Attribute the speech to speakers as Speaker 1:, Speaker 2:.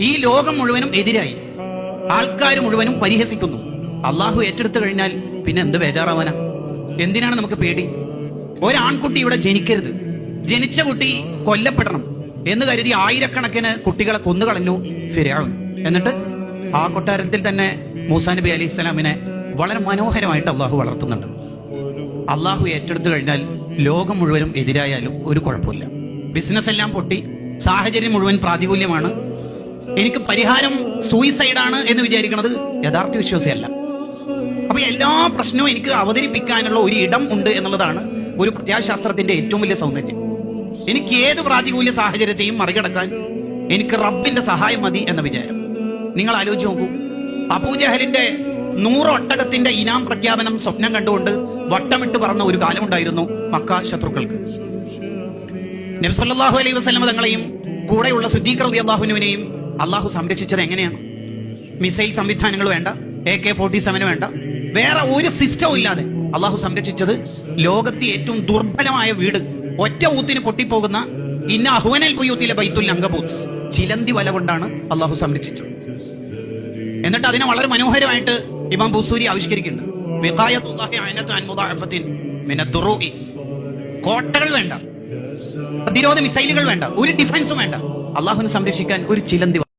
Speaker 1: ഈ ലോകം മുഴുവനും എതിരായി. ആൾക്കാർ മുഴുവനും പരിഹസിക്കുന്നു. അള്ളാഹു ഏറ്റെടുത്തു കഴിഞ്ഞാൽ പിന്നെ എന്ത് ബേജാറാവാനാ? എന്തിനാണ് നമുക്ക് പേടി? ഒരാൺകുട്ടി ഇവിടെ ജനിക്കരുത്. ജനിച്ച കുട്ടി കൊല്ലപ്പെടണം എന്ന് കരുതി ആയിരക്കണക്കിന് കുട്ടികളെ കൊന്നുകളഞ്ഞു ഫിരാവും എന്നിട്ട് ആ കൊട്ടാരത്തിൽ തന്നെ മൂസാ നബി അലി ഇസ്ലാമിനെ വളരെ മനോഹരമായിട്ട് അള്ളാഹു വളർത്തുന്നുണ്ട്. അള്ളാഹു ഏറ്റെടുത്തു കഴിഞ്ഞാൽ ലോകം മുഴുവനും എതിരായാലും ഒരു കുഴപ്പമില്ല. ബിസിനസ് എല്ലാം പൊട്ടി. സാഹചര്യം മുഴുവൻ പ്രാതികൂല്യമാണ്. എനിക്ക് പരിഹാരം സൂയിസൈഡാണ് എന്ന് വിചാരിക്കുന്നത് യഥാർത്ഥ വിശ്വാസിയല്ല. അപ്പൊ എല്ലാ പ്രശ്നവും എനിക്ക് അവതരിപ്പിക്കാനുള്ള ഒരു ഇടം ഉണ്ട് എന്നുള്ളതാണ് ഒരു പ്രത്യാശാസ്ത്രത്തിന്റെ ഏറ്റവും വലിയ സൗന്ദര്യം. എനിക്ക് ഏത് പ്രാതികൂല്യ സാഹചര്യത്തെയും മറികടക്കാൻ എനിക്ക് റബ്ബിന്റെ സഹായം മതി എന്ന വിചാരം. നിങ്ങൾ ആലോചിച്ച് നോക്കൂ. അബൂജഹലിന്റെ നൂറ് ഒട്ടകത്തിന്റെ ഇനാം പ്രഖ്യാപനം സ്വപ്നം കണ്ടുകൊണ്ട് വട്ടമിട്ട് പറഞ്ഞ ഒരു കാലമുണ്ടായിരുന്നു മക്ക ശത്രുക്കൾക്ക്. നബ്സല്ലാഹു അലൈഹി വസ്ലം തങ്ങളെയും കൂടെയുള്ള സുദ്ദീഖ് റലി അള്ളാഹുനുവിനെയും അള്ളാഹു സംരക്ഷിച്ചത് എങ്ങനെയാണ്? മിസൈൽ സംവിധാനങ്ങൾ വേണ്ട എ കെ ഫോർട്ടി സെവന് വേണ്ട വേറെ ഒരു സിസ്റ്റവും ഇല്ലാതെ അള്ളാഹു സംരക്ഷിച്ചത് ലോകത്തെ ഏറ്റവും ദുർബലമായ വീട് ഒറ്റ ഊത്തിന് പൊട്ടിപ്പോകുന്ന ഇന്ന അഹ്വനൽ ബുയൂത്തിലെ ബൈത്തുൽ അങ്കബൂത്ത് ചിലന്തി വല കൊണ്ടാണ് അള്ളാഹു സംരക്ഷിച്ചത്. എന്നിട്ട് അതിനെ വളരെ മനോഹരമായിട്ട് ഇമാം ബുസൂരി ആവിഷ്കരിക്കുന്നുണ്ട്. കോട്ടകൾ വേണ്ട പ്രതിരോധ മിസൈലുകൾ വേണ്ട ഒരു ഡിഫൻസും വേണ്ട. അള്ളാഹുവിനെ സംരക്ഷിക്കാൻ ഒരു ചിലന്തി